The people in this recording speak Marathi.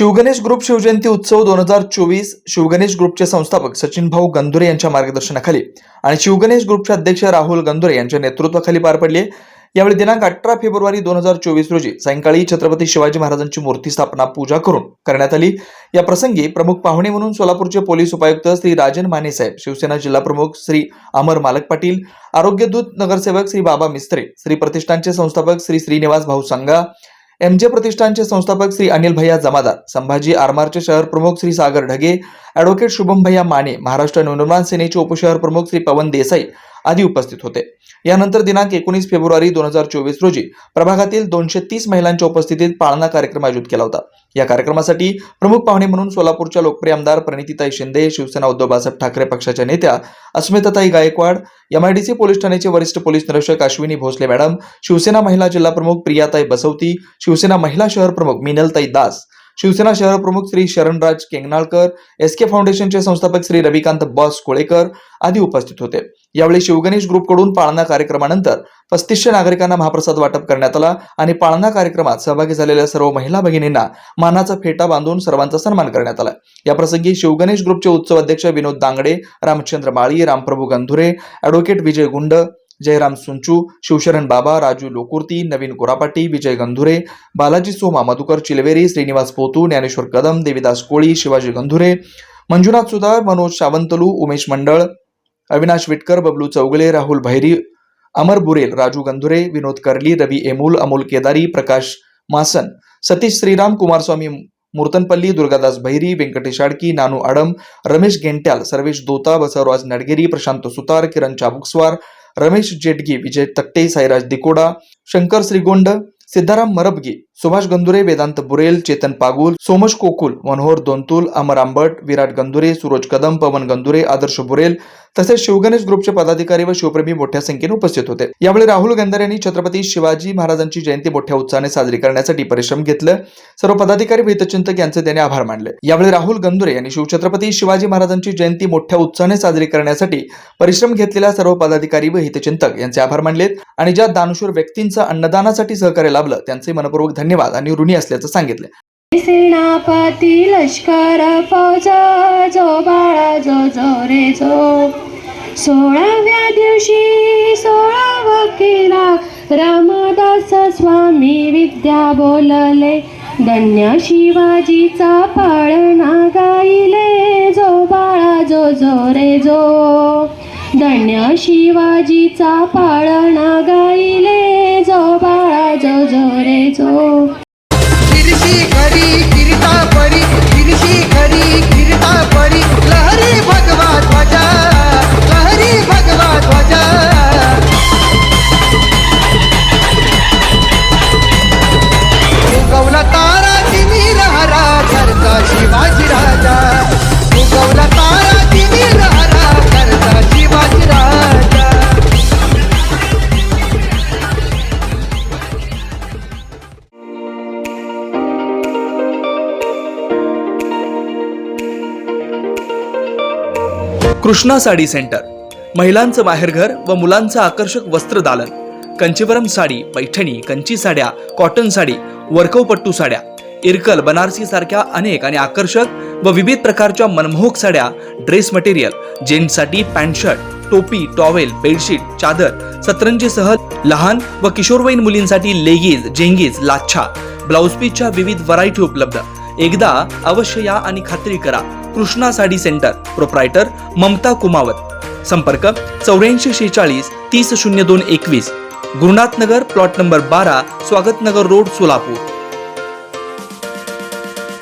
शिवगणेश ग्रुप शिवजयंती उत्सव दोन हजार चोवीस शिवगणेश ग्रुपचे संस्थापक सचिन भाऊ गंदुरे यांच्या मार्गदर्शनाखाली आणि शिवगणेश ग्रुपचे अध्यक्ष राहुल गंदुरे यांच्या नेतृत्वाखाली पार पडले यावेळी दिनांक अठरा फेब्रुवारी दोन हजार चोवीस रोजी सायंकाळी छत्रपती शिवाजी महाराजांची मूर्ती स्थापना पूजा करून करण्यात आली. या प्रसंगी प्रमुख पाहुणे म्हणून सोलापूरचे पोलीस उपायुक्त श्री राजन माने साहेब शिवसेना जिल्हा प्रमुख श्री अमर मालक पाटील आरोग्यदूत नगरसेवक श्री बाबा मिस्त्रे श्री प्रतिष्ठानचे संस्थापक श्री श्रीनिवास भाऊ संगा एमजे प्रतिष्ठानचे संस्थापक श्री अनिल भैया जमादार संभाजी आरमारचे शहर प्रमुख श्री सागर ढगे ॲडव्होकेट शुभम भैया माने महाराष्ट्र नवनिर्माण सेनेचे उपशहर प्रमुख श्री पवन देसाई आदी उपस्थित होते. यानंतर दिनांक एकोणीस फेब्रुवारी दोन हजार चोवीस रोजी प्रभागातील दोनशे तीस महिलांच्या उपस्थितीत पाळणा कार्यक्रम आयोजित केला होता. या कार्यक्रमासाठी प्रमुख पाहुणे म्हणून सोलापूरच्या लोकप्रिय आमदार प्रणितीताई शिंदे शिवसेना उद्धव बाळासाहेब ठाकरे पक्षाच्या नेत्या अस्मिताताई गायकवाड एमआयडीसी पोलीस ठाण्याचे वरिष्ठ पोलीस निरीक्षक अश्विनी भोसले मॅडम शिवसेना महिला जिल्हा प्रमुख प्रियाताई बसवती शिवसेना महिला शहर प्रमुख मिनलताई दास शिवसेना शहर प्रमुख श्री शरणराज केंगनाळकर एस के फाउंडेशनचे संस्थापक श्री रविकांत बॉस कोळेकर आदी उपस्थित होते. यावेळी शिवगणेश ग्रुपकडून पाळणा कार्यक्रमानंतर पस्तीसशे नागरिकांना महाप्रसाद वाटप करण्यात आला आणि पाळणा कार्यक्रमात सहभागी झालेल्या सर्व महिला भगिनींना मानाचा फेटा बांधून सर्वांचा सन्मान करण्यात आला. याप्रसंगी शिवगणेश ग्रुपचे उत्सव अध्यक्ष विनोद दांगडे रामचंद्र माळी रामप्रभू गंधुरे ॲडव्होकेट विजय गुंड जयराम सुंचू शिवशरण बाबा राजू लोकुर्ती नवीन कोरापाटी विजय गंधुरे बालाजी सोमा मधुकर चिलवेरी श्रीनिवास पोतू ज्ञानेश्वर कदम देविदास कोळी शिवाजी गंधुरे मंजुनाथ सुधार मनोज सावंतलू उमेश मंडळ अविनाश विटकर बबलू चौगले राहुल भैरी अमर बुरेल राजू गंधुरे विनोद कर्ली रवी एमूल अमोल केदारी प्रकाश मासन सतीश श्रीराम कुमारस्वामी मूर्तनपल्ली दुर्गादास भैरी व्यंकटेश आडकी नानू आडम रमेश गेंट्याल सर्वेश दोता बसवराज नडगेरी प्रशांत सुतार किरण चाबुकस्वार रमेश जेटगी विजय तट्टे साईराज दिकोडा शंकर श्रीगोंड सिद्धाराम मरबगी सुभाष गंदुरे वेदांत बुरेल चेतन पागुल सोमश कोकुल मनोहर दोंतुल अमर आंबट विराट गंदुरे सूरज कदम पवन गंदुरे आदर्श बुरेल तसेच शिवगणेश ग्रुपचे पदाधिकारी व शिवप्रेमी मोठ्या संख्येने उपस्थित होते. यावेळी राहुल गंधारे यांनी छत्रपती शिवाजी महाराजांची जयंती मोठ्या उत्साहाने साजरी करण्यासाठी परिश्रम घेतलं. सर्व पदाधिकारी व हितचिंतक यांचे त्यांनी आभार मानले. यावेळी राहुल गंधुरे यांनी शिवछत्रपती शिवाजी महाराजांची जयंती मोठ्या उत्साहाने साजरी करण्यासाठी परिश्रम घेतलेल्या सर्व पदाधिकारी व हितचिंतक यांचे आभार मानलेत आणि ज्या दानशूर व्यक्तींचं अन्नदानासाठी सहकार्य लाभलं त्यांचे मनपूर्वक धन्यवाद. आणि ऋणी असल्याचं सांगितलं. सेनापती लष्कर फौजा जो बाळा जो जो रे जो सोळाव्या दिवशी सोळा वकिला रामदास स्वामी विद्या बोलले. धन्य शिवाजीचा पाळणा गाईले जो बाळा जो जो रे जो धन्य शिवाजीचा पाळणा बाळा जो कृष्णा साडी सेंटर. महिलांचं बाहेरघर व मुलांचं आकर्षक वस्त्र दालन. कंचीवरम साडी पैठणी कंची साड्या कॉटन साडी वर्कवपट्टू साड्या इरकल बनारसी सारख्या अनेक आणि आकर्षक व विविध प्रकारच्या मनमोहक साड्या ड्रेस मटेरियल जेंट्ससाठी पॅन्ट शर्ट टोपी टॉवेल बेडशीट चादर सतरंजीसह लहान व किशोरवयीन मुलींसाठी लेगीज जेंगीज लाच्छा ब्लाऊज पीसच्या विविध व्हरायटी उपलब्ध. एकदा अवश्य या आणि खात्री करा. कृष्णा साडी सेंटर. प्रोप्रायटर ममता कुमावत. संपर्क चौऱ्याऐंशी शेचाळीस तीस शून्य दोन एकवीस. गुरुनाथ नगर प्लॉट नंबर बारा स्वागत नगर रोड सोलापूर.